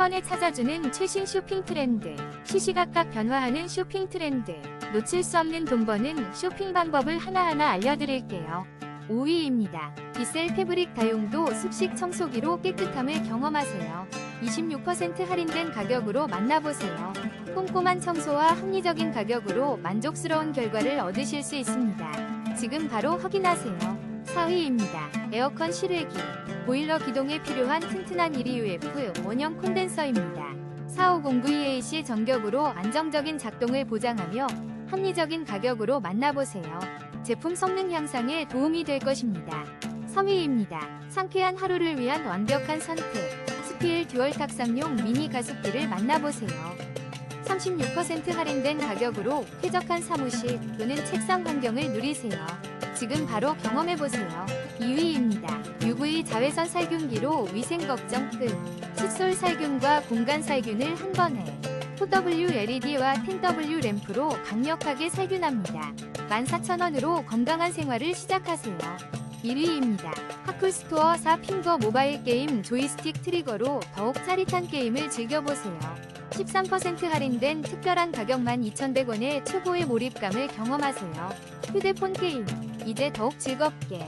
번에 찾아주는 최신 쇼핑 트렌드, 시시각각 변화하는 쇼핑 트렌드, 놓칠 수 없는 돈 버는 쇼핑 방법을 하나하나 알려드릴게요. 5위입니다. 비셀 패브릭 다용도 습식 청소기로 깨끗함을 경험하세요. 26% 할인된 가격으로 만나보세요. 꼼꼼한 청소와 합리적인 가격으로 만족스러운 결과를 얻으실 수 있습니다. 지금 바로 확인하세요. 4위입니다. 에어컨 실외기. 보일러 기동에 필요한 튼튼한 1위 UF 원형 콘덴서입니다. 4509EAC 전격으로 안정적인 작동을 보장하며 합리적인 가격으로 만나보세요. 제품 성능 향상에 도움이 될 것입니다. 3위입니다. 상쾌한 하루를 위한 완벽한 선택. 스피일 듀얼 탁상용 미니 가습기를 만나보세요. 36% 할인된 가격으로 쾌적한 사무실 또는 책상 환경을 누리세요. 지금 바로 경험해보세요. 2위입니다. UV 자외선 살균기로 위생 걱정 끝. 칫솔 살균과 공간 살균을 한 번에. 4W LED와 10W 램프로 강력하게 살균합니다. 14,000원으로 건강한 생활을 시작하세요. 1위입니다. 하쿨스토어 4 핑거 모바일 게임 조이스틱 트리거로 더욱 짜릿한 게임을 즐겨보세요. 13% 할인된 특별한 가격만 2,100원의 최고의 몰입감을 경험하세요. 휴대폰 게임, 이제 더욱 즐겁게.